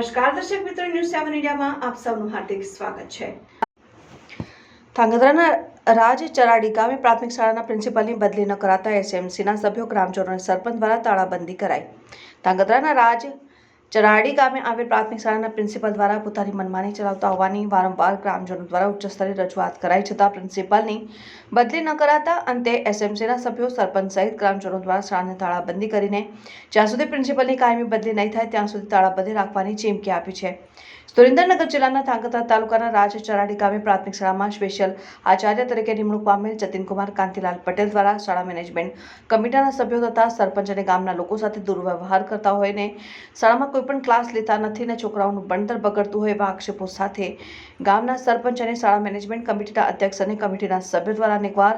દર્શક મિત્રો ન્યૂઝ સેવન ઇન્ડિયામાં આપ સૌનું હાર્દિક સ્વાગત છે. ધ્રાંગધ્રાના રાજ ચરાડી ગામે પ્રાથમિક શાળાના પ્રિન્સિપાલની બદલી ન કરાતા એસએમસીના સભ્યો, ગ્રામજનોને સરપંચ દ્વારા તાળાબંધી કરાઈ. ધ્રાંગધ્રાના રાજ ચરાડી ગામે આવેલ પ્રાથમિક શાળાના પ્રિન્સિપલ દ્વારા પોતાની મનમાની ચલાવતા હોવાની વારંવાર ગ્રામજનો દ્વારા ઉચ્ચ સ્તરે રજૂઆત કરાઈ છતાં પ્રિન્સિપાલની બદલી ન કરાતા અંતે એસએમસીના સભ્યો, સરપંચ સહિત ગ્રામજનો દ્વારા શાળાને તાળાબંધી કરીને જ્યાં સુધી પ્રિન્સિપલની કાયમી બદલી નહીં થાય ત્યાં સુધી તાળાબંધી રાખવાની ચીમકી આપી છે. સુરેન્દ્રનગર જિલ્લાના ધાંગધ્રા તાલુકાના રાજ ચરાડી ગામે પ્રાથમિક શાળામાં સ્પેશિયલ આચાર્ય તરીકે નિમણૂક પામેલ જતીનકુમાર કાંતિલાલ પટેલ દ્વારા શાળા મેનેજમેન્ટ કમિટીના સભ્યો તથા સરપંચ અને ગામના લોકો સાથે દુર્વ્યવહાર કરતા હોય ને શાળામાં કોઈ પણ ક્લાસ લેતા નથી ને છોકરાઓનું ભણતર બગડતું હોય એવા આક્ષેપો સાથે ગામના સરપંચ અને શાળા મેનેજમેન્ટ કમિટીના અધ્યક્ષ અને કમિટીના સભ્ય દ્વારા અનેકવાર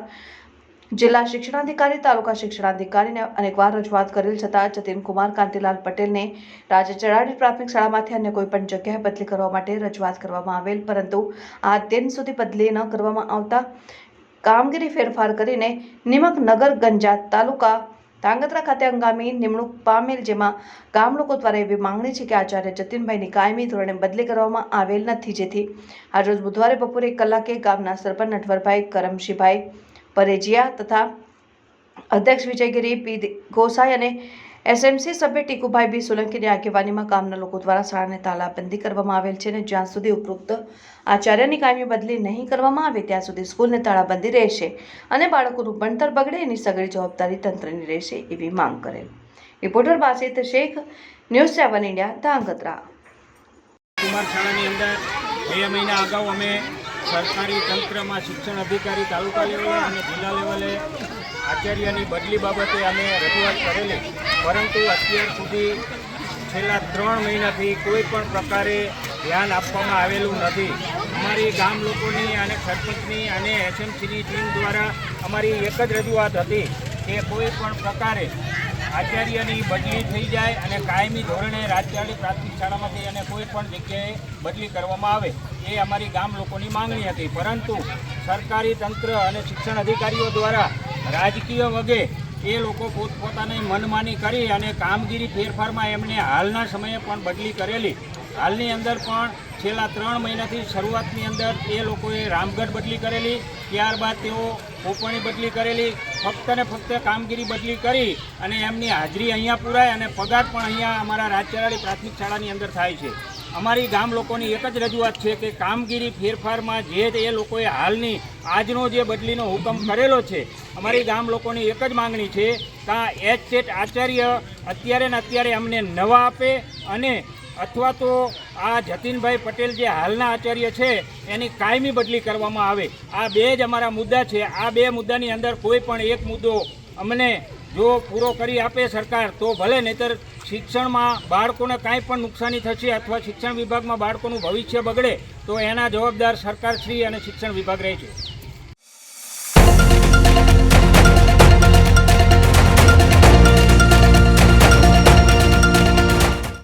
જિલ્લા શિક્ષણાધિકારી, તાલુકા શિક્ષણાધિકારીને અનેકવાર રજૂઆત કરેલ છતાં જતીનકુમાર કાંતિલાલ પટેલને રાજ્ય ચરાડી પ્રાથમિક શાળામાંથી અન્ય કોઈ પણ જગ્યાએ બદલી કરવા માટે રજૂઆત કરવામાં આવેલ, પરંતુ આ દિન સુધી બદલી ન કરવામાં આવતા કામગીરી ફેરફાર કરીને નિમક નગર, ગંજાત તાલુકા ધાંગધ્રા ખાતે હંગામી નિમણૂક પામેલ, જેમાં ગામ લોકો દ્વારા એવી માંગણી છે કે આચાર્ય જતીનભાઈની કાયમી ધોરણે બદલી કરવામાં આવેલ નથી. જેથી આજરોજ બુધવારે બપોરે એક કલાકે ગામના સરપંચ નટવરભાઈ કરમશીભાઈ પરેજિયા તથા અધ્યક્ષ વિજયગીરી પી ગોસાઈ અને એસએમસી સભ્ય ટીકુભાઈ બી સોલંકીની આગેવાનીમાં ગામના લોકો દ્વારા શાળાને તાલાબંધી કરવામાં આવેલ છે અને જ્યાં સુધી ઉપરોક્ત આચાર્યની કાયમી બદલી નહીં કરવામાં આવે, ત્યાં સુધી સ્કૂલને તાળાબંધી રહેશે અને બાળકોનું ભણતર બગડે એની સગળી જવાબદારી તંત્રની રહેશે એવી માંગ કરેલ. Reporter Basit Shaikh, news seven India, Dhrangadhra. Kumar શાળાની અંદર બે મહિના અગાઉ અમે સરકારી તંત્રમાં શિક્ષણ અધિકારી તાલુકા લેવલે અને જિલ્લા લેવલે આચાર્યની બદલી બાબતે અમે રજૂઆત કરેલી. પરંતુ અત્યાર સુધી છેલ્લા ત્રણ મહિનાથી કોઈ પણ પ્રકારે ધ્યાન આપવામાં આવેલું નથી. અમારી ગામ લોકોની અને સરપંચની અને એસએમસીની ટીમ દ્વારા અમારી એક જ રજૂઆત હતી કે કોઈ પણ પ્રકારે આચાર્યની બદલી થઈ જાય અને કાયમી ધોરણે રાજ્યાલી પ્રાથમિક શાળામાંથી અને કોઈ પણ જગ્યાએ બદલી કરવામાં આવે, એ અમારી ગામ લોકોની માંગણી હતી. પરંતુ સરકારી તંત્ર અને શિક્ષણ અધિકારીઓ દ્વારા રાજકીય વગે એ લોકો પોતપોતાની મનમાની કરી અને કામગીરી ફેરફારમાં એમણે હાલના સમયે પણ બદલી કરેલી. હાલની અંદર પણ છેલ્લા ત્રણ મહિનાથી શરૂઆતની અંદર એ લોકોએ રામગઢ બદલી કરેલી. ત્યારબાદ તેઓ કોપણી બદલી કરેલી. ફક્ત ને ફક્ત કામગીરી બદલી કરી અને એમની હાજરી અહીંયા પુરાય અને પગાર પણ અહીંયા અમારા રાજચરાળી પ્રાથમિક શાળાની અંદર થાય છે. અમારી ગામ લોકોની એક જ રજૂઆત છે કે કામગીરી ફેરફારમાં જે એ લોકોએ હાલની આજનો જે બદલીનો હુકમ કરેલો છે, અમારી ગામ લોકોની એક જ માંગણી છે કાં એચ સેટ આચાર્ય અત્યારે ને અત્યારે અમને નવા આપે અને અથવા તો આ જતીનભાઈ પટેલ જે હાલના આચાર્ય છે, એની કાયમી બદલી કરવામાં આવે. આ બે જ અમારા મુદ્દા છે. આ બે મુદ્દાની અંદર કોઈ પણ એક મુદ્દો અમને જો પૂરો કરી આપે સરકાર, તો ભલે નહીતર શિક્ષણમાં બાળકોને કાંઈ પણ નુકસાની થશે અથવા શિક્ષણ વિભાગમાં બાળકોનું ભવિષ્ય બગડે, તો એના જવાબદાર સરકારશ્રી અને શિક્ષણ વિભાગ રહે છે.